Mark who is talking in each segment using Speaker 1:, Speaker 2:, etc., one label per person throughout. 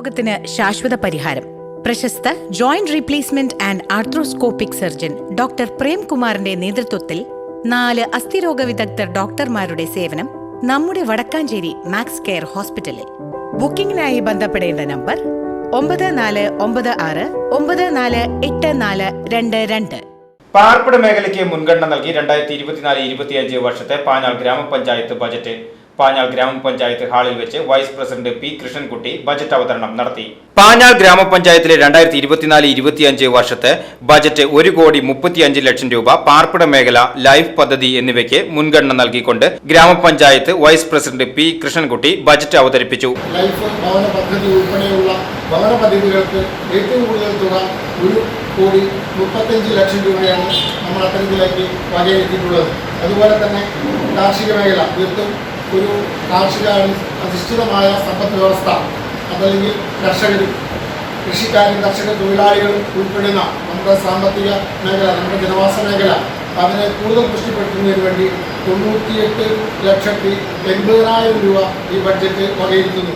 Speaker 1: രോഗത്തിന് ശാശ്വത പരിഹാരം. പ്രശസ്ത joint replacement and arthroscopic surgeon doctor പ്രേംകുമാറിന്റെ നേതൃത്വത്തിൽ നാല് അസ്ഥിരോഗ വിദഗ്ധർ ഡോക്ടർമാരുടെ സേവനം നമ്മുടെ വടക്കാഞ്ചേരി മാക്സ് കെയർ ഹോസ്പിറ്റലിൽ. ബുക്കിംഗിനായി ബന്ധപ്പെടേണ്ട നമ്പർ ഒമ്പത് നാല് ഒമ്പത് ആറ് ഒമ്പത് നാല് എട്ട് നാല് രണ്ട് രണ്ട്.
Speaker 2: പാർപ്പിട മേഖലയ്ക്ക് മുൻഗണന നൽകി രണ്ടായിരത്തി ഇരുപത്തിനാല് ഇരുപത്തിയഞ്ച് വർഷത്തെ പാഞ്ഞാൾ ഗ്രാമപഞ്ചായത്ത് ബജറ്റ്. പാഞ്ഞാൾ ഗ്രാമപഞ്ചായത്ത് ഹാളിൽ വെച്ച് vice president P Krishnankutty budget അവതരണം നടത്തി. പാഞ്ഞാൾ ഗ്രാമപഞ്ചായത്തിലെ രണ്ടായിരത്തി ഇരുപത്തിനാല് ഇരുപത്തിയഞ്ച് വർഷത്തെ ബജറ്റ് ഒരു കോടി മുപ്പത്തിയഞ്ച് ലക്ഷം രൂപ പാർപ്പിട മേഖല ലൈഫ് പദ്ധതി എന്നിവയ്ക്ക് മുൻഗണന നൽകിക്കൊണ്ട് ഗ്രാമപഞ്ചായത്ത് vice president P Krishnankutty budget അവതരിപ്പിച്ചു.
Speaker 3: ലൈഫ് ഭവന പദ്ധതി ഉൾപ്പെടെയുള്ള ഭവന പദ്ധതികൾക്ക് ഏറ്റവും കൂടുതൽ തുക ഒരു കോടി മുപ്പത്തഞ്ച് ലക്ഷം രൂപയാണ് നമ്മൾ അത്തരത്തിലേക്ക് വകയിരുത്തിയിട്ടുള്ളത്. അതുപോലെ തന്നെ കാർഷിക മേഖല തീർത്തും ഒരു കാർഷിക അധിഷ്ഠിതമായ സമ്പദ് വ്യവസ്ഥ. അതല്ലെങ്കിൽ കർഷകരും കൃഷിക്കാരും കർഷക തൊഴിലാളികളും ഉൾപ്പെടുന്ന നമ്മുടെ സാമ്പത്തിക മേഖല നമ്മുടെ ജനവാസ മേഖല അതിനെ കൂടുതൽ പുഷ്ടിപ്പെടുത്തുന്നതിന് വേണ്ടി തൊണ്ണൂറ്റിയെട്ട് ലക്ഷത്തി എൺപതിനായിരം രൂപ ഈ ബഡ്ജറ്റ് വകയിരുത്തുന്നു.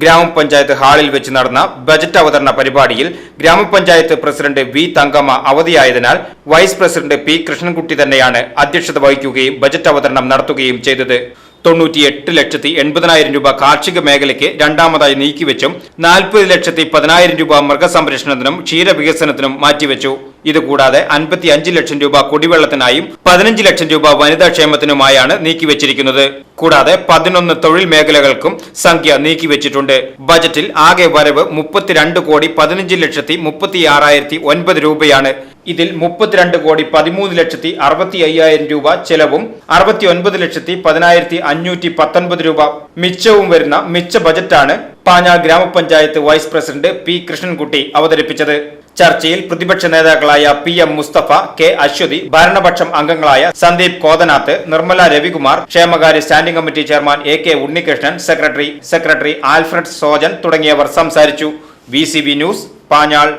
Speaker 2: ഗ്രാമപഞ്ചായത്ത് ഹാളിൽ വെച്ച് നടന്ന ബജറ്റ് അവതരണ പരിപാടിയിൽ ഗ്രാമപഞ്ചായത്ത് പ്രസിഡന്റ് വി തങ്കമ്മ അവധിയായതിനാൽ വൈസ് പ്രസിഡന്റ് പി കൃഷ്ണൻകുട്ടി തന്നെയാണ് അധ്യക്ഷത വഹിക്കുകയും ബജറ്റ് അവതരണം നടത്തുകയും ചെയ്തത്. തൊണ്ണൂറ്റിയെട്ട് ലക്ഷത്തി എൺപതിനായിരം രൂപ കാർഷിക മേഖലയ്ക്ക് രണ്ടാമതായി നീക്കിവെച്ചും നാൽപ്പത് ലക്ഷത്തി പതിനായിരം രൂപ മൃഗസംരക്ഷണത്തിനും ക്ഷീരവികസനത്തിനും മാറ്റിവെച്ചു. ഇതുകൂടാതെ അൻപത്തി അഞ്ച് ലക്ഷം രൂപ കുടിവെള്ളത്തിനായും പതിനഞ്ച് ലക്ഷം രൂപ വനിതാ ക്ഷേമത്തിനുമായാണ് നീക്കിവെച്ചിരിക്കുന്നത്. കൂടാതെ പതിനൊന്ന് തൊഴിൽ മേഖലകൾക്കും സംഖ്യ നീക്കിവെച്ചിട്ടുണ്ട്. ബജറ്റിൽ ആകെ വരവ് മുപ്പത്തിരണ്ട് കോടി പതിനഞ്ച് ലക്ഷത്തി മുപ്പത്തി ആറായിരത്തി ഒൻപത് രൂപയാണ്. ഇതിൽ മുപ്പത്തിരണ്ട് കോടി പതിമൂന്ന് ലക്ഷത്തി അറുപത്തി അയ്യായിരം രൂപ ചെലവും അറുപത്തി ഒൻപത് ലക്ഷത്തി പതിനായിരത്തി അഞ്ഞൂറ്റി പത്തൊൻപത് രൂപ മിച്ചവും വരുന്ന മിച്ച ബജറ്റാണ് പാഞ്ഞ ഗ്രാമപഞ്ചായത്ത് വൈസ് പ്രസിഡന്റ് പി കൃഷ്ണൻകുട്ടി അവതരിപ്പിച്ചത്. ചർച്ചയിൽ പ്രതിപക്ഷ നേതാക്കളായ P M Mustafa K Aswathy ഭരണപക്ഷം അംഗങ്ങളായ സന്ദീപ് കോതനാത്ത് നിർമ്മല രവികുമാർ ക്ഷേമകാര്യ standing committee chairman A K Unnikrishnan secretary secretary Alfred Sojan തുടങ്ങിയവർ സംസാരിച്ചു. V news Panjal.